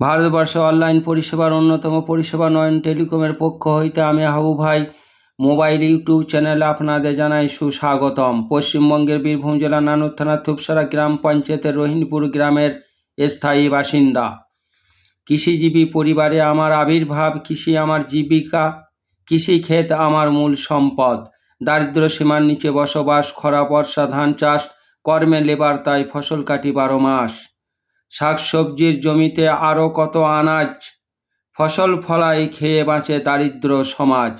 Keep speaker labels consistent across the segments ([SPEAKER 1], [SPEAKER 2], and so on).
[SPEAKER 1] ভারতবর্ষে অনলাইন পরিষেবার অন্যতম পরিষেবা নয়ন টেলিকমের পক্ষ হইতে আমি হাবু ভাই, মোবাইল, ইউটিউব চ্যানেলে আপনাদের জানাই সুস্বাগতম। পশ্চিমবঙ্গের বীরভূম জেলার নানুর থানার থুপসারা গ্রাম পঞ্চায়েতের রহিনপুর গ্রামের স্থায়ী বাসিন্দা। কৃষিজীবী পরিবারে আমার আবির্ভাব, কৃষি আমার জীবিকা, কৃষি ক্ষেত আমার মূল সম্পদ। দারিদ্র সীমার নিচে বসবাস, খরা, বর্ষা, ধান চাষ, কর্মে লেবার তাই ফসল কাটি বারো মাস। শাকসবজির জমিতে আরও কত আনাজ? ফসল ফলাই খেয়ে বাঁচে দারিদ্র সমাজ।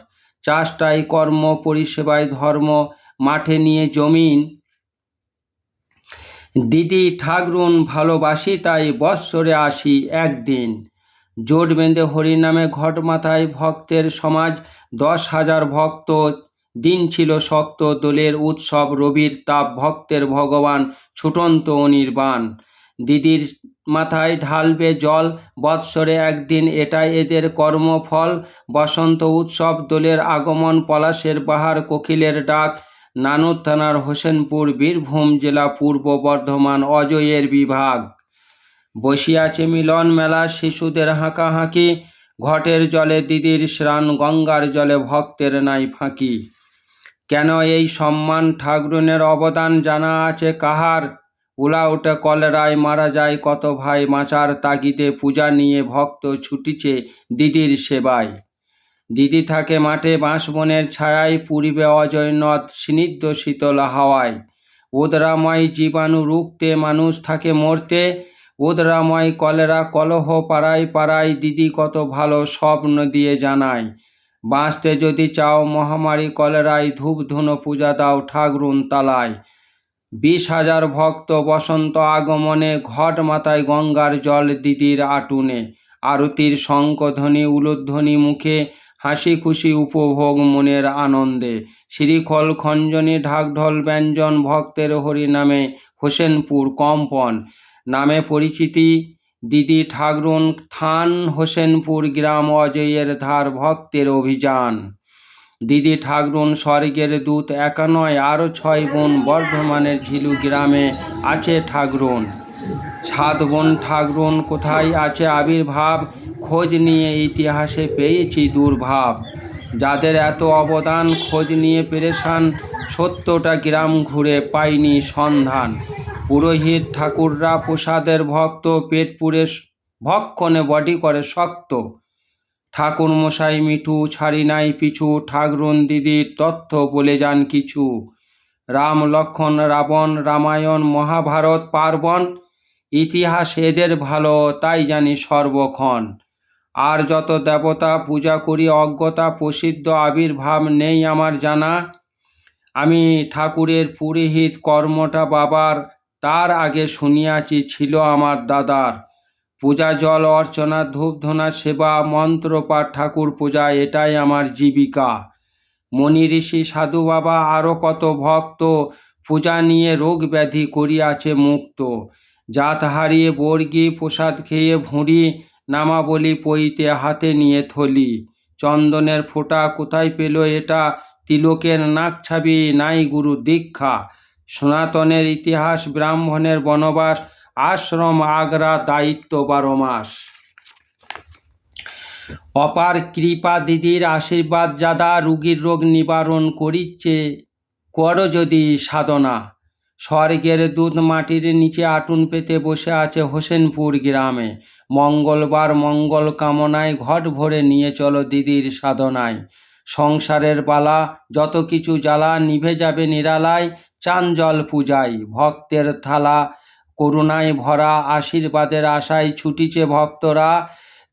[SPEAKER 1] চাষটাই কর্ম পরিষেবায় ধর্ম, মাঠে নিয়ে জমিন। দিদি ঠাকরুন ভালোবাসি, তাই বৎসরে আসি একদিন। জোট বেঁধে হরিনামে ঘট মাথায় ভক্তের সমাজ। দশ হাজার ভক্ত, দিন ছিল শক্ত। দোলের উৎসব, রবির তাপ, ভক্তের ভগবান, ছুটন্ত অনির্বাণ। দিদির মাথায় ঢালবে জল। বৎসরে একদিন এটাই এদের কর্মফল। বসন্ত উৎসব দোলের আগমন, পলাশের বাহার, কোকিলের ডাক। নানুর থানার হোসেনপুর, বীরভূম জেলা পূর্ব বর্ধমান, অজয়ের বিভাগ। বসিয়াছে মিলন মেলা, শিশুদের হাঁকাহাঁকি। ঘটের জলে দিদির স্নান গঙ্গার জলে ভক্তের নাই ফাঁকি। কেন এই সম্মান ঠাকুরনের অবদান জানা আছে কাহার? উলা উঠে কলেরায় মারা যায়, কত ভাই মাচার তাগিদে পূজা নিয়ে ভক্ত ছুটিছে দিদির সেবায়। দিদি থাকে মাঠে বাঁশবনের ছায়ায়, পূর্বে অজয় নদ স্নিগ্ধ শীতল হাওয়ায়। ওদরাময় জীবাণু রুখতে মানুষ থাকে মরতে, ওদরাময় কলেরা কলহ পাড়ায় পাড়ায় দিদি কত ভালো স্বপ্ন দিয়ে জানায়। বাঁচতে যদি চাও মহামারী কলেরায় ধূপ ধুনো পূজা দাও ঠাকরুন তালায়। বিশ হাজার ভক্ত বসন্ত আগমনে ঘট মাথায় গঙ্গার জল দিদির আটুনে। আরতির শঙ্কধ্বনি, উলুধ্বনি মুখে হাসি খুশি উপভোগ মনের আনন্দে। শ্রীখল খঞ্জনি, ঢাকঢোল ব্যঞ্জন ভক্তের হরি নামে হোসেনপুর কম্পন। নামে পরিচিতি, দিদি ঠাকরুন থান হোসেনপুর গ্রাম অজয়ের ধার ভক্তের অভিযান। দিদি ঠাকরুন স্বর্গের দূত একা নয় আরও ছয় বোন বর্ধমানের ঝিলু গ্রামে আছে ঠাকরুন। সাত বোন ঠাকরুন কোথায় আছে আবির্ভাব? খোঁজ নিয়ে ইতিহাসে পেয়েছি দুর্ভাব। যাদের এত অবদান, খোঁজ নিয়ে পেরেশান, সত্যটা গ্রাম ঘুরে পাইনি সন্ধান। পুরোহিত ঠাকুররা প্রসাদের ভক্ত পেট পুড়ে ভক্ষণে বডি করে শক্ত। ঠাকুর মশাই মিঠু ছাড়ি নাই পিছু, ঠাকরুন দিদির তথ্য বলে যান কিছু। রাম লক্ষণ, রাবণ, রামায়ণ, মহাভারত, পার্বণ, ইতিহাস এদের ভালো, তাই জানি সর্বক্ষণ। আর যত দেবতা পূজা করি, অজ্ঞতা, প্রসিদ্ধ আবির্ভাব নেই আমার জানা। আমি ঠাকুরের পুরোহিত কর্মটা বাবার, তার আগে শুনিয়াছি, ছিল আমার দাদার। পূজা, জল অর্চনা ধূপ ধনা সেবা মন্ত্রপাঠ ঠাকুর পূজা, এটাই আমার জীবিকা। মনি ঋষি, সাধু বাবা আরও কত ভক্ত পূজা নিয়ে রোগ ব্যাধি করিয়াছে মুক্ত। জাত হারিয়ে বর্গি, প্রসাদ খেয়ে ভুঁড়ি, নামাবলি পইতে হাতে নিয়ে থলি। চন্দনের ফোঁটা কোথায় পেল এটা? তিলকের নাক ছাবি, নাই গুরু দীক্ষা। সনাতনের ইতিহাস, ব্রাহ্মণের বনবাস আশ্রম, আগ্রা, দায়িত্ব বারো মাস। অপার কৃপা দিদির আশীর্বাদ যাদা রুগীর রোগ নিবারণ করিচ্ছে, করো যদি সাধনা। স্বর্গের দুধ মাটির নিচে আটুন পেতে বসে আছে হোসেনপুর গ্রামে। মঙ্গলবার মঙ্গল কামনায় ঘট ভরে নিয়ে চলো দিদির সাধনায়। সংসারের বালা যত কিছু জ্বালা, নিভে যাবে নিরালায় চান জল পূজায়। ভক্তের থালা করুণায় ভরা আশীর্বাদের আশায় ছুটিছে ভক্তরা।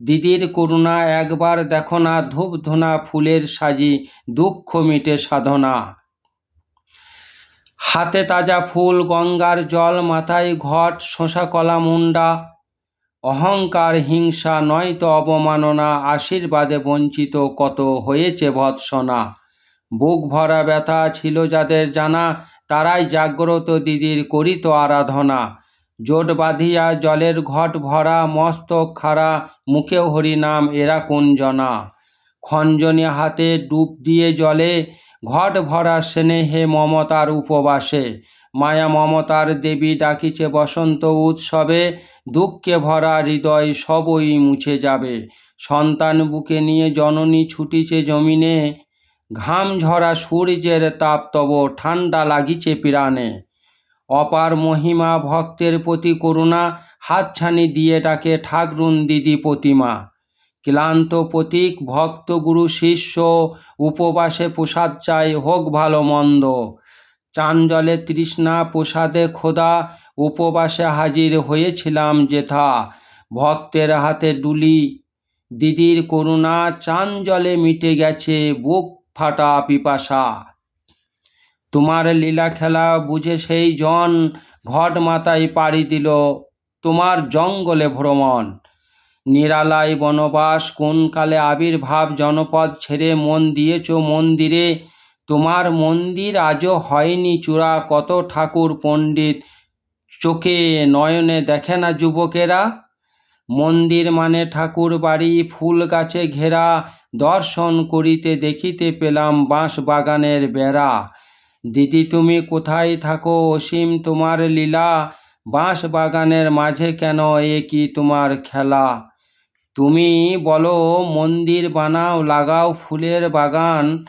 [SPEAKER 1] দিদির করুণা একবার দেখো না ধূপ ধুনা ফুলের সাজি, দুঃখ মিটে সাধনা। হাতে তাজা ফুল, গঙ্গার জল, মাথায় ঘট শোষা কলা, মুন্ডা। অহংকার, হিংসা নয়তো অবমাননা, আশীর্বাদে বঞ্চিত কত হয়েছে ভৎসনা। বুক ভরা ব্যথা ছিল যাদের জানা, তারাই জাগ্রত দিদির করিত আরাধনা। জোট বাঁধিয়া জলের ঘট ভরা মস্তক খাড়া মুখে হরিনাম, এরা কুঞ্জনা খঞ্জনে হাতে ডুব দিয়ে জলে, ঘট ভরা স্নেহে মমতার উপবাসে। মায়া মমতার দেবী ডাকিছে বসন্ত উৎসবে, দুঃখে ভরা হৃদয় সবই মুছে যাবে। সন্তান বুকে নিয়ে জননী ছুটিছে জমিনে, ঘাম ঝরা সূর্যের তাপ তব ঠান্ডা লাগিছে পিরানে। অপার মহিমা ভক্তের প্রতি করুণা, হাতছানি দিয়ে ডাকে ঠাকরুন দিদি প্রতিমা। ক্লান্ত প্রতীক, ভক্ত গুরু শিষ্য, উপবাসে প্রসাদ চাই, হোক ভালো মন্দ। চান জলে তৃষ্ণা, প্রসাদে খোদা, উপবাসে হাজির হয়েছিলাম যেথা। ভক্তের হাতে ডুলি, দিদির করুণা, চান জলে মিটে গেছে, বুক ফাটা পিপাসা। তোমার লীলা খেলা বুঝে সেই জন ঘট মাথায় পাড়ি দিল, তোমার জঙ্গলে ভ্রমণ। নিরালায় বনবাস, কোন কালে আবির্ভাব, জনপদ ছেড়ে মন দিয়েছ মন্দিরে? তোমার মন্দির আজও হয়নি চূড়া, কত ঠাকুর পণ্ডিত চোখে নয়নে দেখে না যুবকেরা? মন্দির মানে ঠাকুর বাড়ি, ফুল গাছে ঘেরা, দর্শন করিতে দেখিতে পেলাম বাঁশ বাগানের বেড়া। দিদি তুমি কোথায় থাকো অসীম তোমার লীলা? বাঁশ বাগানের মাঝে কেন এ কি তোমার খেলা? তুমি বলো মন্দির বানাও, লাগাও ফুলের বাগান।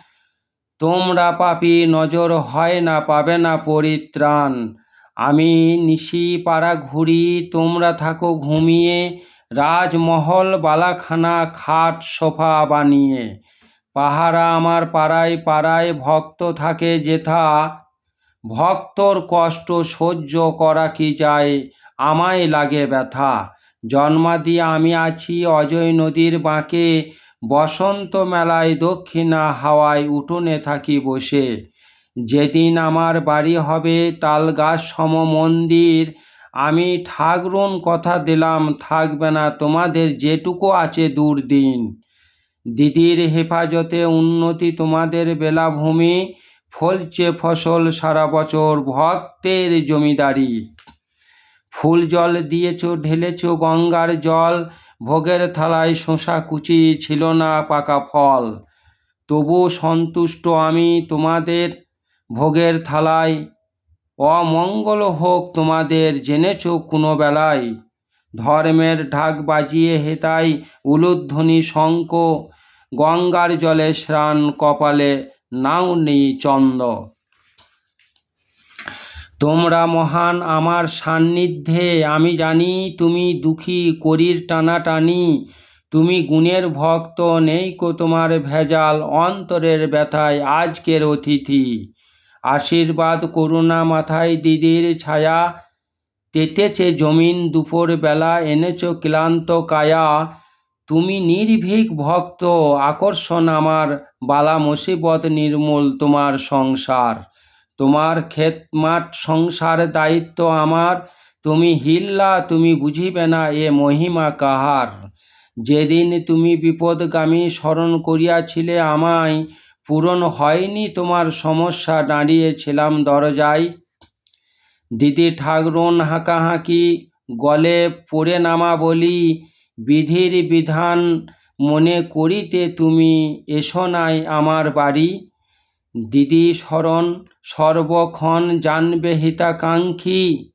[SPEAKER 1] তোমরা পাপি নজর হয় না, পাবে না পরিত্রাণ। আমি নিশি পাড়া ঘুরি, তোমরা থাকো ঘুমিয়ে। রাজমহল বালাখানা, খাট, সোফা বানিয়ে। পাহারা আমার পাড়ায় পাড়ায় ভক্ত থাকে যেথা, ভক্তর কষ্ট সহ্য করা কি যায়, আমায় লাগে ব্যথা। জন্মাদি আমি আছি অজয় নদীর বাঁকে, বসন্ত মেলায় দক্ষিণা হাওয়ায় উঠোনে থাকি বসে। যেদিন আমার বাড়ি হবে তালগাছ সম মন্দির, আমি ঠাকরুন কথা দিলাম, থাকবে না তোমাদের যেটুকু আছে দুর্দিন। দিদির হেফাজতে উন্নতি তোমাদের বেলাভূমি, ফলছে ফসল সারা বছর ভক্তের জমিদারি। ফুল জল দিয়েছ, ঢেলেছ গঙ্গার জল, ভোগের থালায় শোষা কুচি ছিল না পাকা ফল। তবু সন্তুষ্ট আমি তোমাদের ভোগের থালায়, অমঙ্গল হোক তোমাদের জেনেছ কোনো বেলায়। ধর্মের ঢাক বাজিয়ে হেতাই উলুধ্বনি শঙ্ক গঙ্গার জলে স্নান কপালে নাও নেই চন্দ। তোমরা মহান আমার সান্নিধ্যে, আমি জানি তুমি দুঃখী করির টানাটানি, তুমি গুণের ভক্ত নেই কো তোমার ভেজাল অন্তরের ব্যথায় আজকের অতিথি। আশীর্বাদ করুণা মাথায় দিদির ছায়া, তেতেছে জমিন দুপুর বেলা এনেছ ক্লান্ত কায়া তুমি নির্ভীক ভক্ত, আকর্ষণ আমার, বালা মুসিবত নির্মূল তোমার সংসার। তোমার ক্ষেত মাঠ সংসার দায়িত্ব আমার, তুমি হিল্লা, তুমি বুঝিবে না এ মহিমা কাহার। যেদিন তুমি বিপদগামী স্মরণ করিয়াছিলে আমায়, পূরণ হয়নি তোমার সমস্যা, দাঁড়িয়েছিলাম দরজায়। দিদি ঠাকরুন হাঁকাহাঁকি, গলে পড়ে নামা বলি বিধির বিধান মনে করিতে তুমি এসো নাই আমার বাড়ি। দিদি শরণ সর্বক্ষণ জানবে হিতাকাঙ্ক্ষী।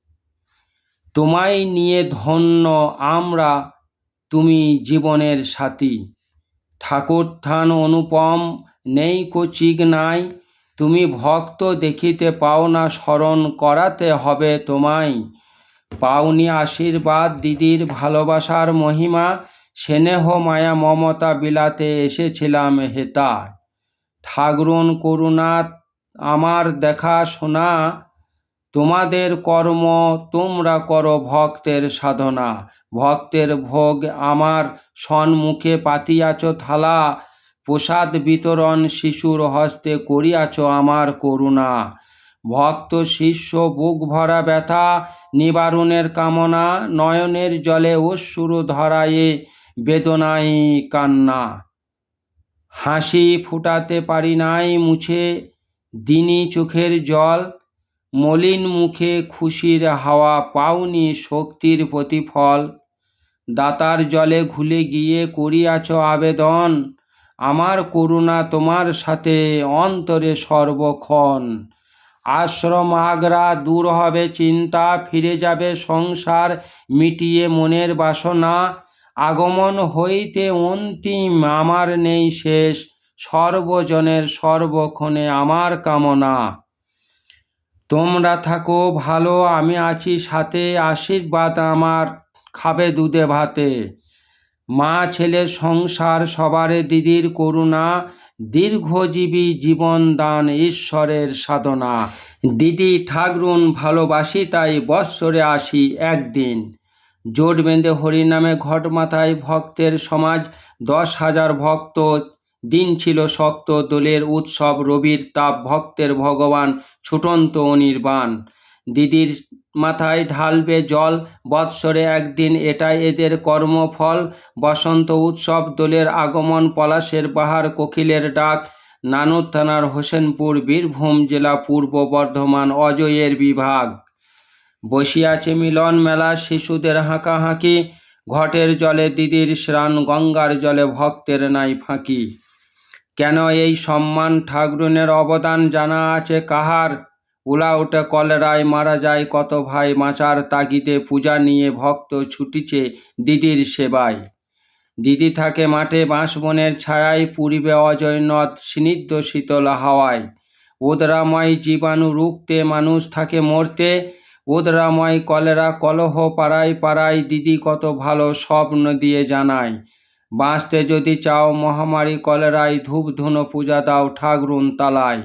[SPEAKER 1] তোমায় নিয়ে ধন্য আমরা, তুমি জীবনের সাথী। ঠাকুর থান অনুপম, নেই কোচিক নাই। তুমি ভক্ত দেখিতে পাও না স্মরণ করাতে হবে তোমায়। পাওনি আশীর্বাদ, দিদির ভালোবাসার মহিমা, স্নেহ, মায়া, মমতা বিলাতে এসেছিলাম হেতা ঠাকরুন করুণা, আমার দেখা শোনা, তোমাদের কর্ম তোমরা করো ভক্তের সাধনা। ভক্তের ভোগ আমার সন্মুখে পাতিয়াছ থালা, প্রসাদ বিতরণ শিশুর হস্তে করিয়াছ আমার করুণা। ভক্ত শিষ্য বুক ভরা ব্যথা নিবারণের কামনা, নয়নের জলে অশ্রু ধরায়ে বেদনাই কান্না। হাসি ফুটাতে পারি নাই মুছে দিনী চোখের জল, মলিন মুখে খুশির হাওয়া পাওনি শক্তির প্রতিফল। দাতার জলে ঘুলে গিয়ে করিয়াছ আবেদন, আমার করুণা তোমার সাথে অন্তরে সর্বক্ষণ। আশ্রম আগ্রা দূর হবে চিন্তা, ফিরে যাবে সংসার, মিটিয়ে মনের বাসনা। আগমন হইতে অন্তিম, আমার নেই শেষ, সর্বজনের সর্বক্ষণে আমার কামনা। তোমরা থাকো ভালো, আমি আছি সাথে, আশীর্বাদ আমার, খাবে দুধে ভাতে। মা ছেলের সংসার, সবারে দিদির করুণা দীর্ঘজীবী জীবন দান ঈশ্বরের সাধনা। দিদি ঠাকরুন ভালোবাসি, তাই বৎসরে আসি একদিন। জোট বেঁধে হরিনামে ঘট মাথায় ভক্তের সমাজ। দশ হাজার ভক্ত, দিন ছিল শক্ত, দোলের উৎসব, রবির তাপ, ভক্তের ভগবান, ছুটন্ত অনির্বাণ। দিদির মাথায় ঢালবে জল, বৎসরে একদিন এটাই এদের কর্মফল। বসন্ত উৎসব দোলের আগমন, পলাশের বাহার কোকিলের ডাক। নানুর থানার হোসেনপুর, বীরভূম জেলা পূর্ব বর্ধমান, অজয়ের বিভাগ। বসিয়াছে মিলন মেলা, শিশুদের হাঁকাহাঁকি। ঘটের জলে দিদির স্নান, গঙ্গার জলে ভক্তের নাই ফাঁকি। কেন এই সম্মান ঠাকরুনের অবদান জানা আছে কাহার? উলা উঠে কলেরায় মারা যায়, কত ভাই মাচার তাগিদে পূজা নিয়ে ভক্ত ছুটিছে দিদির সেবায়। দিদি থাকে মাঠে বাঁশবনের ছায়ায়, পুরিবে অজয় নদ স্নিগ্ধ শীতল হাওয়ায়। ওদরাময় জীবাণু রুখতে মানুষ থাকে মরতে, ওদরাময় কলেরা কলহ পাড়ায় পাড়ায় দিদি কত ভালো স্বপ্ন দিয়ে জানায়। বাঁচতে যদি চাও মহামারী কলেরায় ধূপ ধুনো পূজা দাও ঠাকরুন তালায়।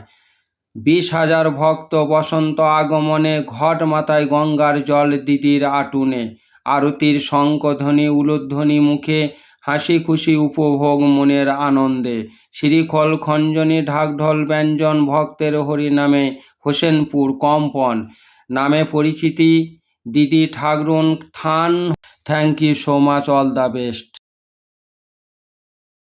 [SPEAKER 1] বিশ হাজার ভক্ত বসন্ত আগমনে ঘট মাথায় গঙ্গার জল দিদির আটুনে। আরতির শঙ্কধ্বনি, উলুধ্বনি মুখে হাসি খুশি উপভোগ মনের আনন্দে। শ্রীখল খঞ্জনী, ঢাকঢোল ব্যঞ্জন ভক্তের হরি নামে হোসেনপুর কম্পন। নামে পরিচিতি, দিদি ঠাকরুন থান। Thank you so much all the best